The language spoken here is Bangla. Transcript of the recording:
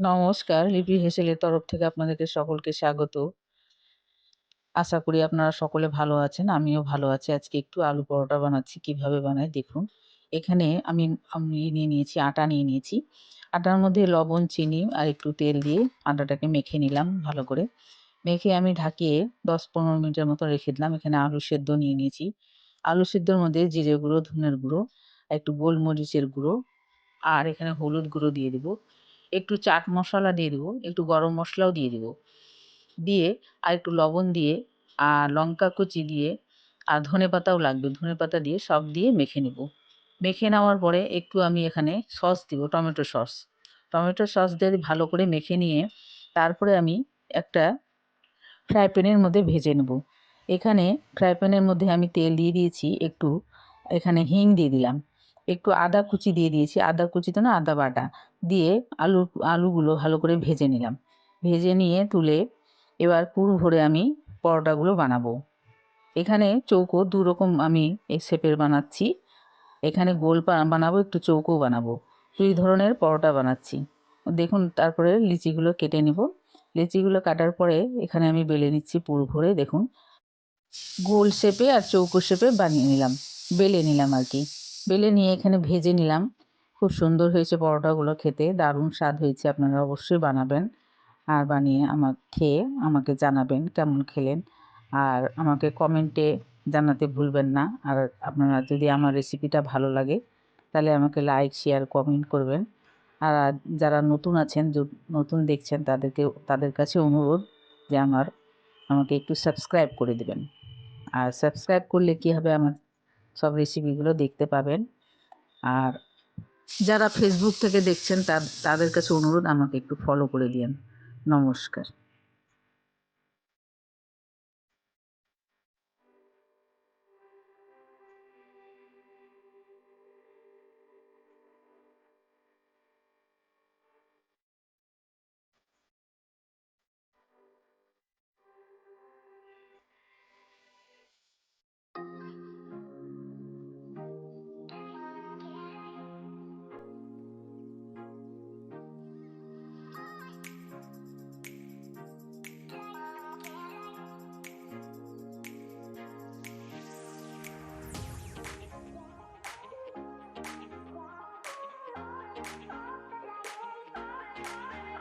নমস্কার, লিপি হেসেলের তরফ থেকে আপনাদেরকে সকলকে স্বাগত। আশা করি আপনারা সকলে ভালো আছেন। আমিও ভালো আছি। আজকে একটু আলু পরোটা বানাচ্ছি। কীভাবে বানাই দেখুন। এখানে আমি আমি নিয়ে নিয়েছি আটা নিয়ে নিয়েছি। আটার মধ্যে লবণ, চিনি আর একটু তেল দিয়ে আটাটাকে মেখে নিলাম ভালো করে। মেখে আমি ঢাকিয়ে দশ পনেরো মিনিটের মতো রেখে দিলাম। এখানে আলু সেদ্ধ নিয়ে নিয়েছি। আলু সেদ্ধর মধ্যে জিরে গুঁড়ো, ধনের গুঁড়ো, একটু গোলমরিচের গুঁড়ো আর এখানে হলুদ গুঁড়ো দিয়ে দেবো। একটু চাট মশলা দিয়ে দেবো, একটু গরম মশলাও দিয়ে দেবো। দিয়ে আর একটু লবণ দিয়ে আর লঙ্কা কুচি দিয়ে আর ধনে পাতাও লাগবে, ধনে পাতা দিয়ে সব দিয়ে মেখে নেব। মেখে নেওয়ার পরে একটু আমি এখানে সস দিব, টমেটো সস। টমেটো সস দিয়ে ভালো করে মেখে নিয়ে তারপরে আমি একটা ফ্রাই প্যানের মধ্যে ভেজে নেব। এখানে ফ্রাই প্যানের মধ্যে আমি তেল দিয়ে দিয়েছি, একটু এখানে হিং দিয়ে দিলাম। একটু আদা কুচি দিয়ে দিয়েছি। আদা কুচি তো না আদা বাটা দিয়ে আলু, আলুগুলো ভালো করে ভেজে নিলাম। ভেজে নিয়ে তুলে এবার পুর ভরে আমি পরোটাগুলো বানাবো। এখানে চৌকো দু রকম আমি এই শেপের বানাচ্ছি। এখানে গোল বানাবো, একটু চৌকো বানাবো। দুই ধরনের পরোটা বানাচ্ছি। দেখুন, তারপরে লিচিগুলো কেটে নিব। লিচিগুলো কাটার পরে এখানে আমি বেলে নিচ্ছি পুর ভরে, দেখুন। গোল শেপে আর চৌকো শেপে বানিয়ে নিলাম। বেলে নিলাম আর কি। বেলে নিয়ে এখানে ভেজে নিলাম। খুব সুন্দর হয়েছে পরোটাগুলো খেতে। দারুণ স্বাদ হয়েছে। আপনারা অবশ্যই বানাবেন আর বানিয়ে আমার খেয়ে আমাকে জানাবেন কেমন খেলেন। আর আমাকে কমেন্টে জানাতে ভুলবেন না। আর আপনারা যদি আমার রেসিপিটা ভালো লাগে, তাহলে আমাকে লাইক, শেয়ার, কমেন্ট করবেন। আর যারা নতুন আছেন নতুন দেখছেন, তাদেরকে, তাদের কাছে অনুরোধ যে আমার, আমাকে একটু সাবস্ক্রাইব করে দেবেন। আর সাবস্ক্রাইব করলে কী হবে আমার সব রেসিপিগুলো দেখতে পাবেন। আর যারা ফেসবুক থেকে দেখছেন তাদের কাছে অনুরোধ, আমাকে একটু ফলো করে দিন নমস্কার।